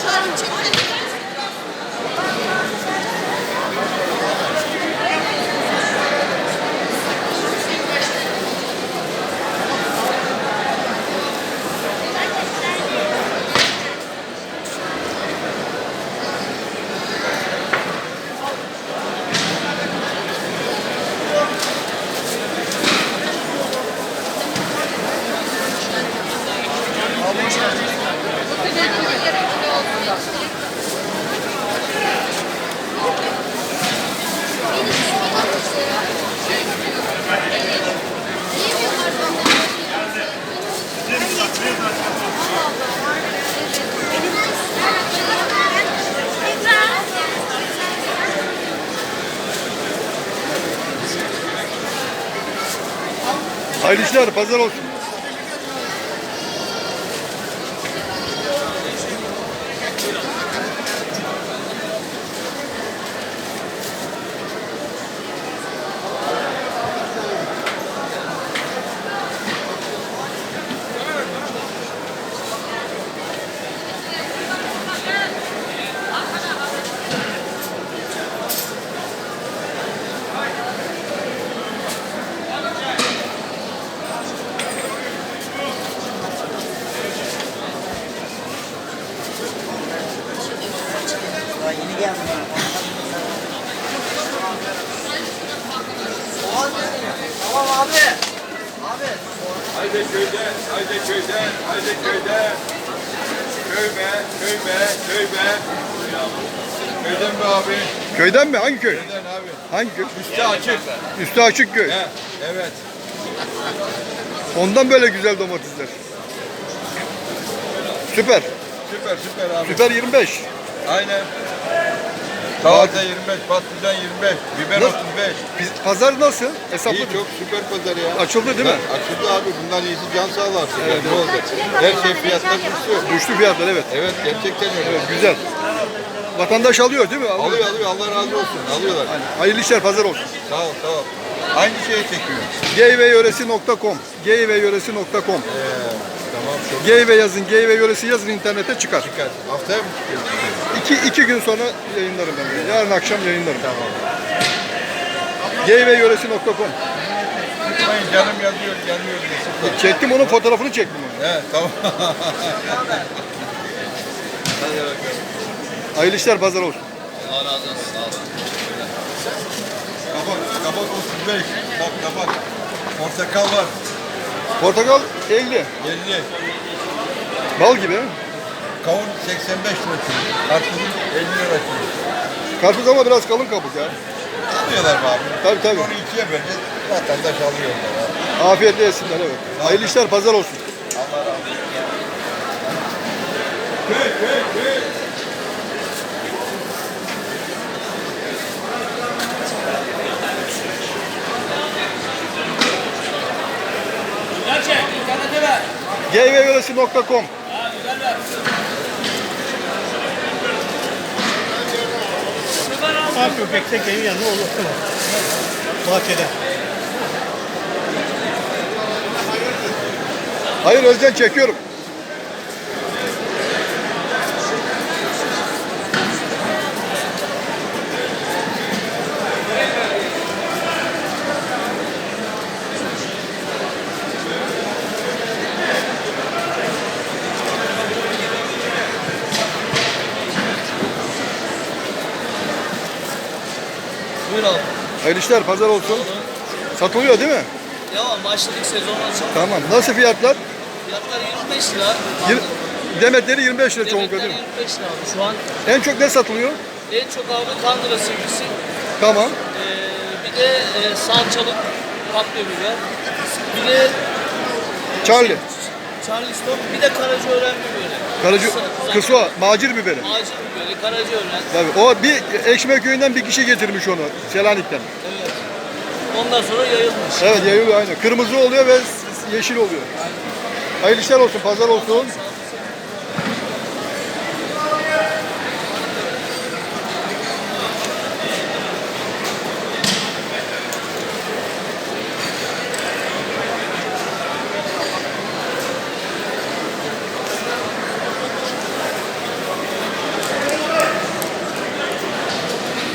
try to do it. Hayırlı işler, pazar olsun. Daha yeni geldim. Tamam abi. Abi. Haydi köyden, haydi köyden, haydi köyden. Köyme, köyme, köyme. Köyden mi abi? Köyden mi? Hangi köy? Köyden abi. Hangi köy? Üstü açık. Üstü açık köy. He, evet. Ondan böyle güzel domatesler. Süper. Süper süper abi. Süper 25. Aynen. Salata 25, patlıcan 25, biber Nasıl? 35. Biz- Pazar nasıl? Hesaplı İyi mı? çok süper pazar ya. Açıldı değil mi? Ha, Açıldı abi. Bundan iyisi can sağlar. Evet, ne olacak? Her şey fiyatlar düştü. Düştü fiyatlar evet. Evet gerçekten öyle. Güzel. Vatandaş alıyor değil mi? Alıyor. Alıyor alıyor Allah razı olsun. Alıyorlar. Hayırlı işler, pazar olsun. Sağ ol sağ ol. Hangi şeye çekiyor? geyveyöresi.com geyveyöresi.com tamam çok Geyve yazın, Geyve yöresi yazın internete çıkar. dikkat. Haftaya mı çıkıyor? İki, iki gün sonra yayınlarım ben. de. Yarın akşam yayınlarım. Tamam. Geyveyöresi.com Unutmayın canım yazıyor, yanıyor diye. Çektim onun fotoğrafını çektim onu. He tamam. Hadi bakalım. Hayırlı işler, pazar olsun. Allah razı olsun. Sağ olun. Kabak, kabak 35. Bak kabak. Portakal var. Portakal 50. 50. Bal gibi. ha? Kavun 85 lira kilo. Karpuzun 50 lira kilo. Karpuz ama biraz kalın kabuk ya. Alıyorlar mı abi? Tabii tabii. Onu ikiye böleceğiz. Vatandaş alıyor onları. abi. Afiyetle yesinler evet. Hayırlı işler, pazar olsun. Allah razı olsun. Köy, köy, köy. Ver. Sağ köpekte evin yanında var. Bahçede. Hayır Özden çekiyorum. Buyur abi. Hayırlı işler, pazar olsun. Satılıyor değil mi? Ya başladık sezon açıldı. Tamam. Nasıl fiyatlar? Fiyatlar 25 lira. Yir- Demetleri 25 lira çoğunlukla Yemekler değil mi? 25 lira abi. Şu an En çok ne satılıyor? en çok abi kandıra sivrisi. Tamam. Ee, bir de e, salçalık kapya biber. Bir de Charlie. Charleston, bir de Karacaören biberi. Karacı, Kısa- macir biberi. Acil biberi, Karacaören. Tabii. O bir Ekşime köyünden bir kişi getirmiş onu. Selanik'ten. Evet. Ondan sonra yayılmış. Evet yayılıyor aynı. Kırmızı oluyor ve yeşil oluyor. Hayırlı işler olsun, pazar olsun.